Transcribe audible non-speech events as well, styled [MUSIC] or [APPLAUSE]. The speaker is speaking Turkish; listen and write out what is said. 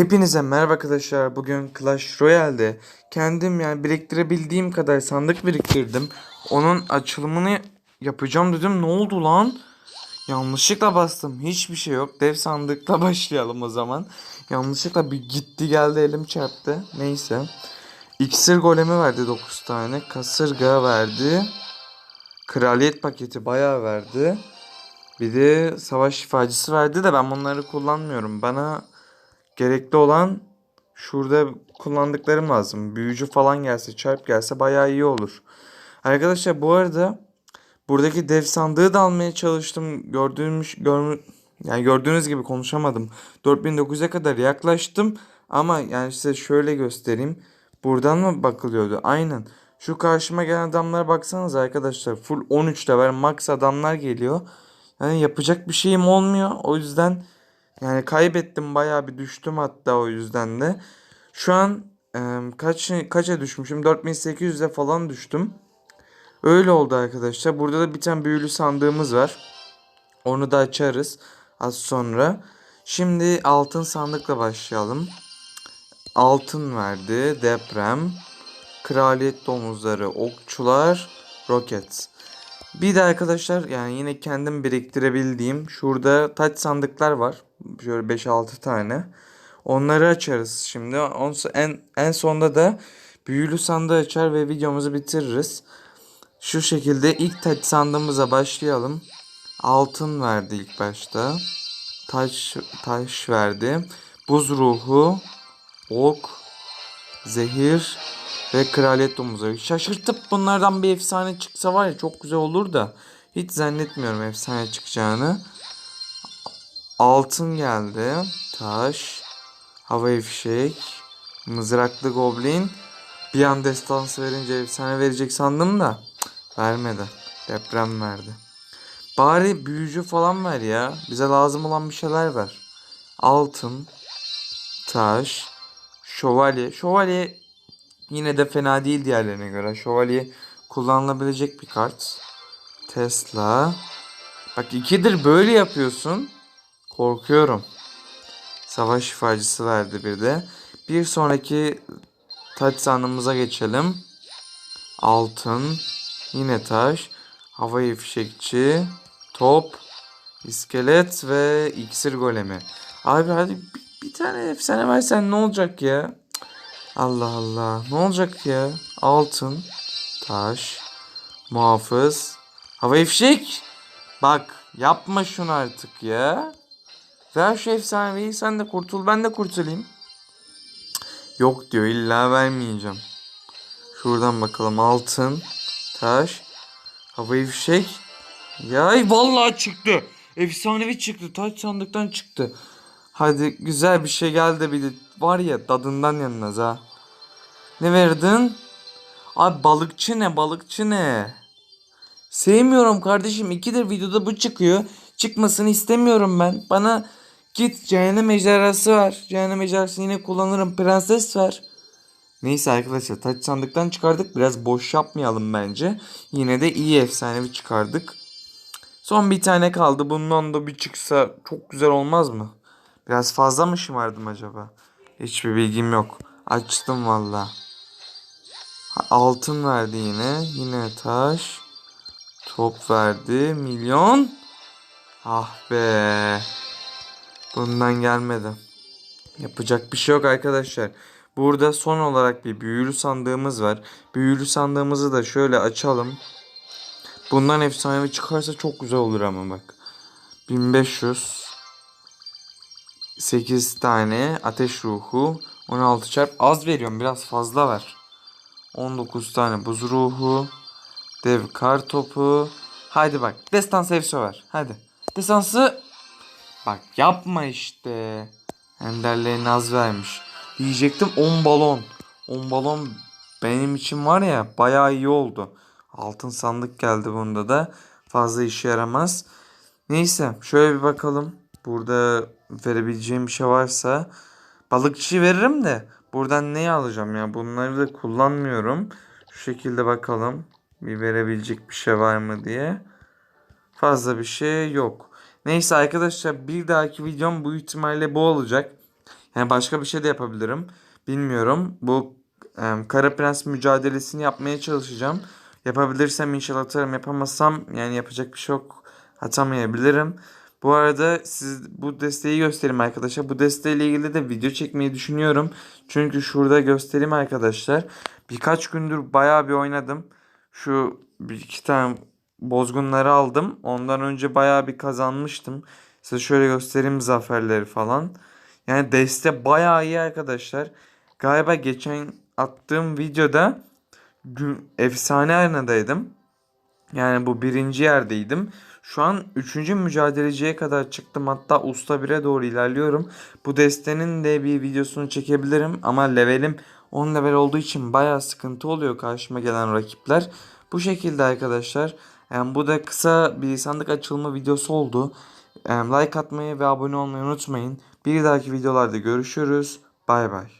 Hepinize merhaba arkadaşlar. Bugün Clash Royale'de kendim yani biriktirebildiğim kadar sandık biriktirdim. Onun açılımını yapacağım dedim. Ne oldu lan? Yanlışlıkla bastım. Hiçbir şey yok. Dev sandıkla [LAUGHS] başlayalım o zaman. Yanlışlıkla bir gitti geldi elim çarptı. Neyse. İksir golemi verdi 9 tane. Kasırga verdi. Kraliyet paketi bayağı verdi. Bir de savaş şifacısı verdi de ben bunları kullanmıyorum. Bana gerekli olan şurada kullandıklarım lazım. Büyücü falan gelse, çarp gelse bayağı iyi olur. Arkadaşlar bu arada buradaki dev sandığı da almaya çalıştım. Gördüğümüz gör, yani gördüğünüz gibi konuşamadım. 4900'e kadar yaklaştım ama yani size şöyle göstereyim. Buradan mı bakılıyordu? Aynen. Şu karşıma gelen adamlara baksanız arkadaşlar. Full 13 level max adamlar geliyor. Yani yapacak bir şeyim olmuyor. O yüzden yani kaybettim bayağı bir düştüm hatta o yüzden de. Şu an e, kaç kaça düşmüşüm? 4800'e falan düştüm. Öyle oldu arkadaşlar. Burada da bir tane büyülü sandığımız var. Onu da açarız az sonra. Şimdi altın sandıkla başlayalım. Altın verdi. Deprem. Kraliyet domuzları. Okçular. Roket. Bir de arkadaşlar yani yine kendim biriktirebildiğim şurada taç sandıklar var. Şöyle 5-6 tane. Onları açarız şimdi. En, en sonda da büyülü sandığı açar ve videomuzu bitiririz. Şu şekilde ilk taç sandığımıza başlayalım. Altın verdi ilk başta. Taş, taş verdi. Buz ruhu, ok, zehir ve kraliyet domuzu. Şaşırtıp bunlardan bir efsane çıksa var ya çok güzel olur da. Hiç zannetmiyorum efsane çıkacağını. Altın geldi. Taş. Havai fişek. Mızraklı goblin. Bir an destansı verince efsane verecek sandım da. vermedi. Deprem verdi. Bari büyücü falan ver ya. Bize lazım olan bir şeyler ver. Altın. Taş. Şövalye. Şövalye yine de fena değil diğerlerine göre. Şövalye kullanılabilecek bir kart. Tesla. Bak ikidir böyle yapıyorsun. Korkuyorum. Savaş şifacısı verdi bir de. Bir sonraki taç sandığımıza geçelim. Altın. Yine taş. Havai fişekçi. Top. iskelet ve iksir golemi. Abi hadi bir, bir tane efsane versen ne olacak ya? Allah Allah. Ne olacak ya? Altın. Taş. Muhafız. Havai fişek. Bak yapma şunu artık ya. Ver şu efsaneyi sen de kurtul ben de kurtulayım. Yok diyor illa vermeyeceğim. Şuradan bakalım altın, taş, havai fişek. Yay vallahi çıktı. Efsanevi çıktı. Taş sandıktan çıktı. Hadi güzel bir şey geldi bir de var ya tadından yanınız ha. Ne verdin? Abi balıkçı ne balıkçı ne? Sevmiyorum kardeşim. İkidir videoda bu çıkıyor. Çıkmasını istemiyorum ben. Bana git cehennem ejderhası ver. Cehennem ejderhası yine kullanırım. Prenses ver. Neyse arkadaşlar taç sandıktan çıkardık. Biraz boş yapmayalım bence. Yine de iyi efsanevi çıkardık. Son bir tane kaldı. Bundan da bir çıksa çok güzel olmaz mı? Biraz fazla mı şımardım acaba? Hiçbir bilgim yok. Açtım valla. Altın verdi yine. Yine taş. Top verdi. Milyon. Ah be. Bundan gelmedi. Yapacak bir şey yok arkadaşlar. Burada son olarak bir büyülü sandığımız var. Büyülü sandığımızı da şöyle açalım. Bundan efsanevi çıkarsa çok güzel olur ama bak. 1500 8 tane ateş ruhu 16 çarp az veriyorum biraz fazla ver. 19 tane buz ruhu dev kar topu. Haydi bak destansı ev söver. Hadi. Destansı bak yapma işte. Ender'le naz vermiş. Diyecektim 10 balon. 10 balon benim için var ya bayağı iyi oldu. Altın sandık geldi bunda da. Fazla işe yaramaz. Neyse şöyle bir bakalım. Burada verebileceğim bir şey varsa. Balıkçı veririm de. Buradan neyi alacağım ya? Bunları da kullanmıyorum. Şu şekilde bakalım. Bir verebilecek bir şey var mı diye. Fazla bir şey yok. Neyse arkadaşlar bir dahaki videom bu ihtimalle bu olacak. Yani başka bir şey de yapabilirim. Bilmiyorum. Bu em, Kara Prens mücadelesini yapmaya çalışacağım. Yapabilirsem inşallah atarım. Yapamazsam yani yapacak bir şey yok. Atamayabilirim. Bu arada siz bu desteği göstereyim arkadaşlar. Bu desteğiyle ilgili de video çekmeyi düşünüyorum. Çünkü şurada göstereyim arkadaşlar. Birkaç gündür bayağı bir oynadım. Şu bir iki tane bozgunları aldım. Ondan önce bayağı bir kazanmıştım. Size şöyle göstereyim zaferleri falan. Yani deste bayağı iyi arkadaşlar. Galiba geçen attığım videoda efsane arenadaydım. Yani bu birinci yerdeydim. Şu an üçüncü mücadeleciye kadar çıktım. Hatta usta 1'e doğru ilerliyorum. Bu destenin de bir videosunu çekebilirim. Ama levelim 10 level olduğu için bayağı sıkıntı oluyor karşıma gelen rakipler. Bu şekilde arkadaşlar. Yani bu da kısa bir sandık açılma videosu oldu. Like atmayı ve abone olmayı unutmayın. Bir dahaki videolarda görüşürüz. Bay bay.